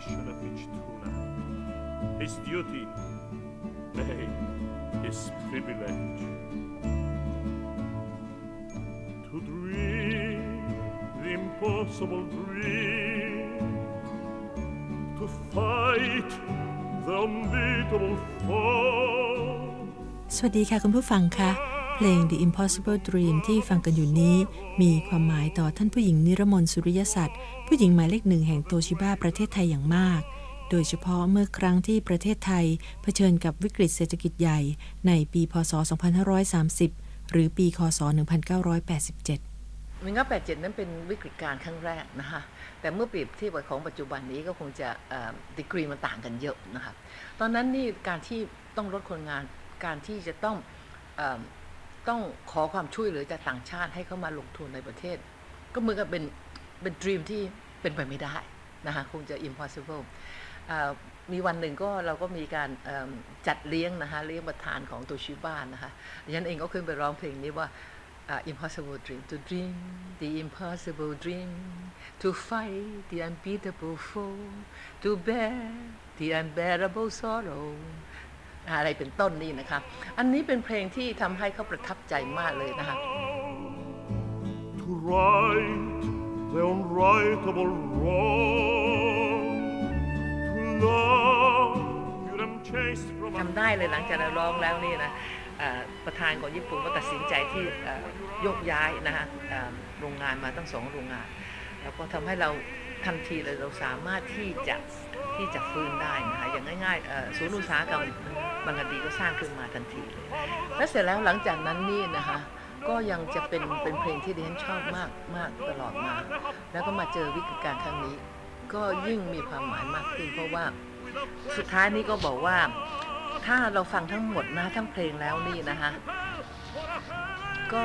ambition of each tuner, his duty, nay, his privilege. To dream the impossible dream, to fight the unbeatable foe. สวัสดีค่ะคุณผู้ฟังคะเพ ลง The Impossible Dream ที่ฟังกันอยู่นี้ มีความหมายต่อท่านผู้หญิงนิรมนสุริยสัตว์ผู้หญิงหมายเลขหนึ่งแห่งโตชิบ้าประเทศไทยอย่างมาก โดยเฉพาะเมื่อครั้งที่ประเทศไทย เผชิญกับวิกฤตเศรษฐกิจใหญ่ ในปีพศ 2530 หรือปีคศ 1987หนึ่งเก้าแปดเจ็ดนั้นเป็นวิกฤตการณ์ครั้งแรกนะคะแต่เมื่อเปรียบเทียบกับของปัจจุบันนี้ก็คงจะดีกรีมันต่างกันเยอะนะคะตอนนั้นนี่การที่ต้องลดคนงานการที่จะต้อง ต้องขอความช่วยเหลือจากต่างชาติให้เข้ามาลงทุนในประเทศ ก็เหมือนกับเป็นเป็นด e ีมที่เป็นไปไม่ได้นะคะคงจะ impossible เอ่อมีวันหนึ่งก็เราก็มีการจัดเลี้ยงนะคะเลี้ยงประธานของตัวชิบ้านนะคะดิฉันเองก็ขึ้นไปร้องเพลงนี้ว่า uh, impossible dream to dream the impossible dream to fight the unbeatable foe to bear the unbearable sorrow อะไรเป็นต้นนี่นะคะ อันนี้เป็นเพลงที่ทำให้เขาประทับใจมากเลยนะคะ to right the unrightable wrong, to love you them chased from ทำได้เลยหลังจากเราร้องแล้วนี่นะเอ่อประธานของญี่ปุ่นก็ตัดสินใจที่เอ่อยกย้ายนะฮะเอ่อโรงงานมาตั้งสองโรงงาน แล้วก็ทำให้เรา ทันทีเลยเราสามารถที่จะที่จะฟื้นได้นะคะอย่างง่ายๆศูนย์อุตสาหกรรมบางกะดีก็สร้างขึ้นมาทันทีเลยและเสร็จแล้วหลังจากนั้นนี่นะคะก็ยังจะเป็นเป็นเพลงที่ดิฉันชอบมากมากตลอดมา แล้วก็มาเจอวิกฤตการณ์ครั้งนี้ ก็ยิ่งมีความหมายมากขึ้น เพราะว่าสุดท้ายนี่ก็บอกว่า ถ้าเราฟังทั้งหมดนะทั้งเพลงแล้วนี่นะคะก็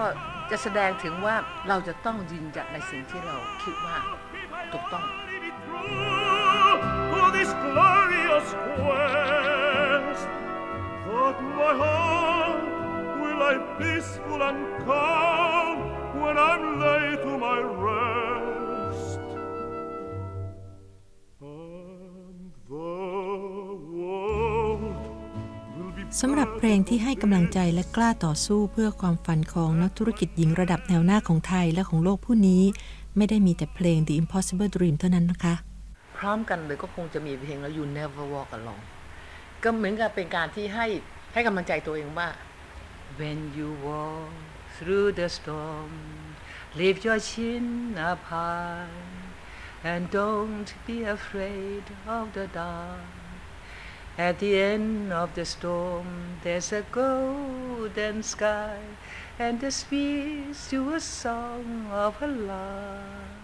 จะแสดงถึงว่าเราจะต้องยืนหยัดในสิ่งที่เราคิดว่า ถูกต้องสำหรับเพลงที่ให้กำลังใจและกล้าต่อสู้เพื่อความฝันของนักธุรกิจหญิงระดับแนวหน้าของไทยและของโลกผู้นี้ ไม่ได้มีแต่เพลง The Impossible Dream เท่านั้นนะคะ พร้อมกันเลยก็คงจะมีเพลงแล้ว You Never Walk Alone ก็เหมือนกับเป็นการที่ให้ให้กำลังใจตัวเองว่า When you walk through the storm lift your chin up high and don't be afraid of the dark At the end of the storm there's a golden sky and the speaks to a song of a love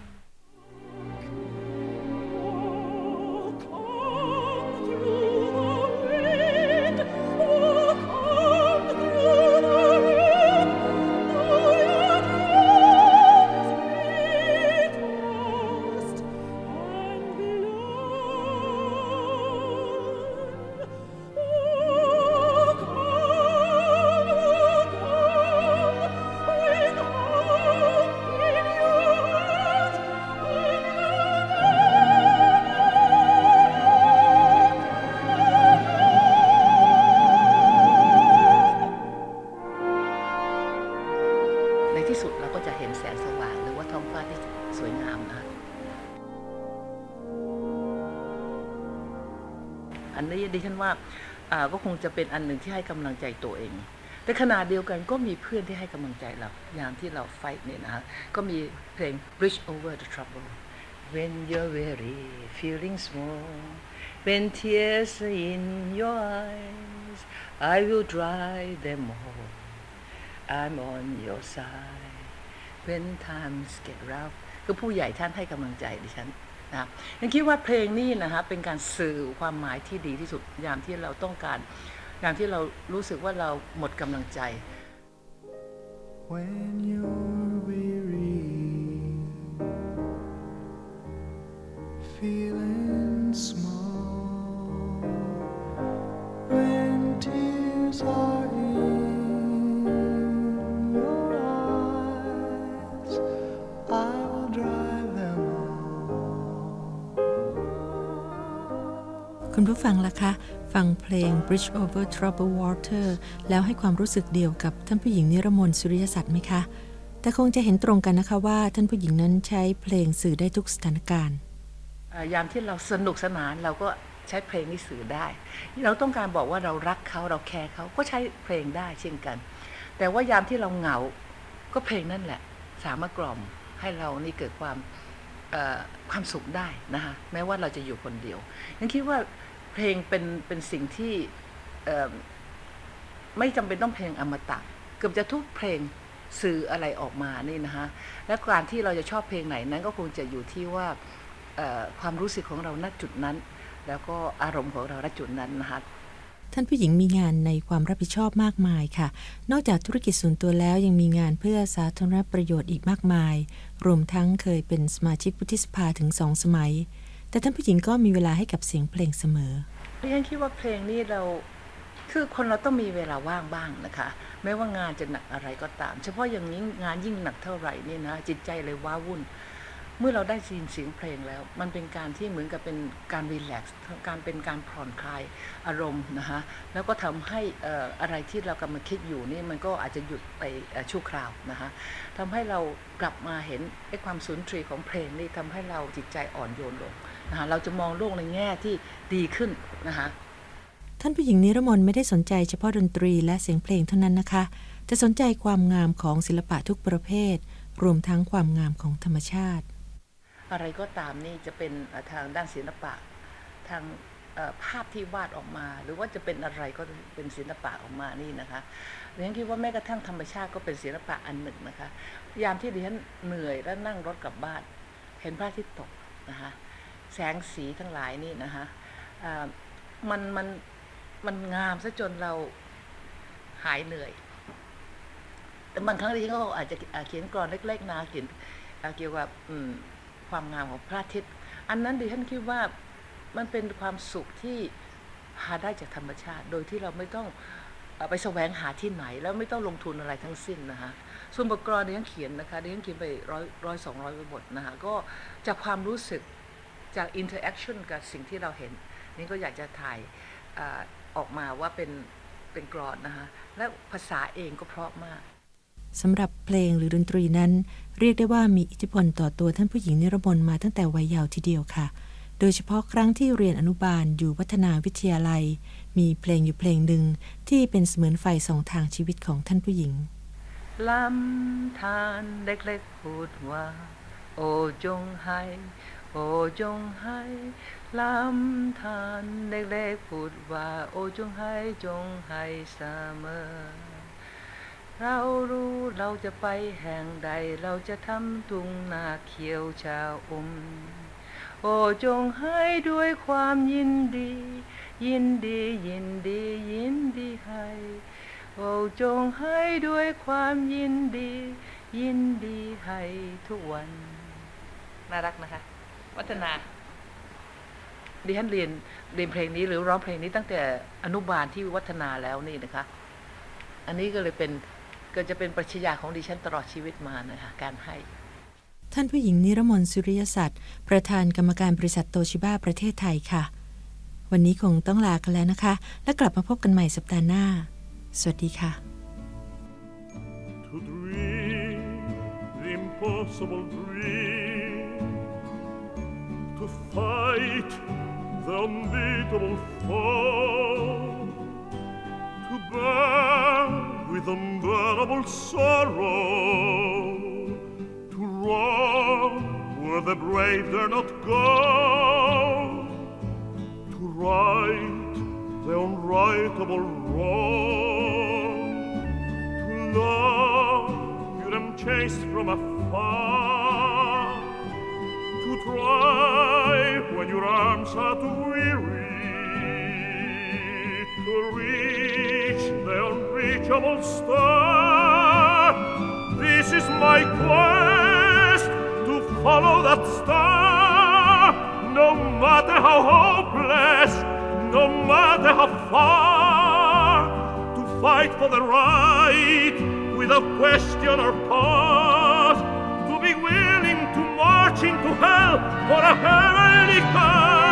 ก็คงจะเป็นอันหนึ่งที่ให้กำลังใจตัวเอง แต่ขณะเดียวกันก็มีเพื่อนที่ให้กำลังใจเราอย่างที่เราไฟท์เนี่ยนะฮะก็มีเพลง Bridge Over the Trouble When you're weary feeling small when tears are in your eyes I will dry them all I'm on your side when times get rough คือผู้ใหญ่ท่านให้กำลังใจดิฉัน นะยังคิดว่าเพลงนี้นะฮะเป็นการสื่อความหมายที่ดีที่สุดยามที่เราต้องการ ยามที่เรารู้สึกว่าเราหมดกำลังใจ When you're weary, feeling small, when tears are คุณผู้ฟังล่ะคะ ฟังเพลง Bridge over Troubled Water แล้วให้ความรู้สึกเดียวกับท่านผู้หญิงนิรมนสุริยสัตว์ไหมคะ แต่คงจะเห็นตรงกันนะคะว่าท่านผู้หญิงนั้นใช้เพลงสื่อได้ทุกสถานการณ์ยามที่เราสนุกสนานเราก็ใช้เพลงนี้สื่อได้ เราต้องการบอกว่าเรารักเขาเราแคร์เขาก็ใช้เพลงได้เช่นกัน แต่ว่ายามที่เราเหงา ก็เพลงนั่นแหละ สามารถกล่อมให้เรานี่เกิดความความสุขได้นะคะแม้ว่าเราจะอยู่คนเดียวยังคิดว่า เพลงเป็นเป็นสิ่งที่ไม่จำเป็นต้องเพลงอมตะ เกือบจะทุกเพลงสื่ออะไรออกมานี่นะคะและการที่เราจะชอบเพลงไหนนั้นก็คงจะอยู่ที่ว่าความรู้สึกของเราณจุดนั้น แล้วก็อารมณ์ของเราณจุดนั้นนะคะท่านผู้หญิงมีงานในความรับผิดชอบมากมายค่ะ นอกจากธุรกิจส่วนตัวแล้วยังมีงานเพื่อสาธารณประโยชน์อีกมากมาย รวมทั้งเคยเป็นสมาชิกวุฒิสภาถึงสองสมัย แต่ท่านผู้หญิงก็มีเวลาให้กับเสียงเพลงเสมอดิฉันคิดว่าเพลงนี้เราคือคนเราต้องมีเวลาว่างบ้างนะคะไม่ว่างานจะหนักอะไรก็ตาม เฉพาะอย่างนี้งานยิ่งหนักเท่าไหร่นี่นะจิตใจเลยว้าวุ่น เมื่อเราได้ยินเสียงเพลงแล้ว มันเป็นการที่เหมือนกับเป็นการรีแลกซ์การเป็นการผ่อนคลายอารมณ์นะคะแล้วก็ทำให้อะไรที่เรากำลังคิดอยู่นี่มันก็อาจจะหยุดไปชั่วคราวนะคะทำให้เรากลับมาเห็นไอ้ความสุนทรีย์ของเพลงนี่ทำให้เราจิตใจอ่อนโยนลง นะคะเราจะมองโลกในแง่ที่ดีขึ้นนะคะท่านผู้หญิงนิรมนไม่ได้สนใจเฉพาะดนตรีและเสียงเพลงเท่านั้นนะคะแต่สนใจความงามของศิลปะทุกประเภท รวมทั้งความงามของธรรมชาติ อะไรก็ตามนี่จะเป็นเอ่อทางด้านศิลปะทางเอ่อภาพที่วาดออกมา หรือว่าจะเป็นอะไรก็เป็นศิลปะออกมานี่นะคะดิฉันคิดว่าแม้กระทั่งธรรมชาติก็เป็นศิลปะอันหนึ่งนะคะ ยามที่ดิฉันเหนื่อยแล้วนั่งรถกลับบ้าน เห็นพระอาทิตย์ตกนะคะ แสงสีทั้งหลายนี่นะคะมันมันมันงามซะจนเราหายเหนื่อย แต่บางครั้งดิฉันก็อาจจะเขียนกรอนเล็ก ๆนะเขียนเกี่ยวกับความงามของพระอาทิตย์ อันนั้นดิฉันคิดว่ามันเป็นความสุขที่หาได้จากธรรมชาติ โดยที่เราไม่ต้องไปแสวงหาที่ไหน แล้วไม่ต้องลงทุนอะไรทั้งสิ้นนะคะส่วนบทกลอนดิฉันเขียนนะคะดิฉันเขียนไปร้อยร้อยสองร้อยบทนะคะก็จากความรู้สึก จากอินเทอร์แอคชั่นกับสิ่งที่เราเห็น นี่ก็อยากจะถ่ายอาออกมาว่าเป็นเป็นกรอนนะคะและภาษาเองก็เพราะมากสำหรับเพลงหรือดนตรีนั้น เรียกได้ว่ามีอิทธิพลต่อตัวท่านผู้หญิงนิรมนมาตั้งแต่วัยเยาว์ทีเดียวค่ะ โดยเฉพาะครั้งที่เรียนอนุบาลอยู่วัฒนาวิทยาลัย มีเพลงอยู่เพลงหนึ่งที่เป็นเสมือนไฟสองทางชีวิตของท่านผู้หญิงลำธารเล็กๆพูดว่า โอจงให้ โอจงให้ลำธารเล็กๆพูดว่า โอจงให้จงให้เสมอ เรารู้เราจะไปแห่งใด เราจะทำทุ่งนาเขียวชาอม โอจงให้ด้วยความยินดี ยินดียินดียินดีให้โอ้จงให้ด้วยความยินดี ยินดีให้ทุกวัน น่ารักนะคะ วัฒนาดิฉันเรียนเรียนเพลงนี้หรือร้องเพลงนี้ตั้งแต่อนุบาลที่วัฒนาแล้วนี่นะคะ อันนี้ก็เลยเป็นก็จะเป็นปรัชญาของดิฉันตลอดชีวิตมานะคะการให้ ท่านผู้หญิงนิรมนสุริยสัตว์ประธานกรรมการบริษัทโตชิบ้าประเทศไทยค่ะ วันนี้คงต้องลากันแล้วนะคะ แล้วกลับมาพบกันใหม่สัปดาห์หน้า สวัสดีค่ะ to dream the impossible dream, unbeatable foe, to bear with unbearable sorrow, to run where the brave dare not go, to right the unrightable wrong. To love you them chased from afar. To try arms are too weary to reach the unreachable star this is my quest to follow that star. No matter how hopeless no matter how far to fight for the right without question or pause, willing to hell for a heavenly cause.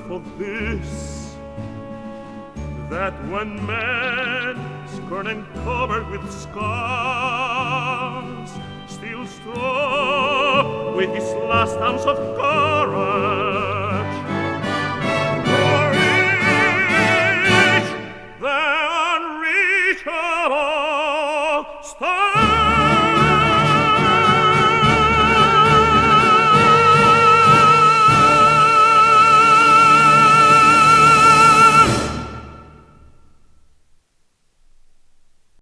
For this. That when man, scorned and covered with scars, still strove with his last ounce of courage,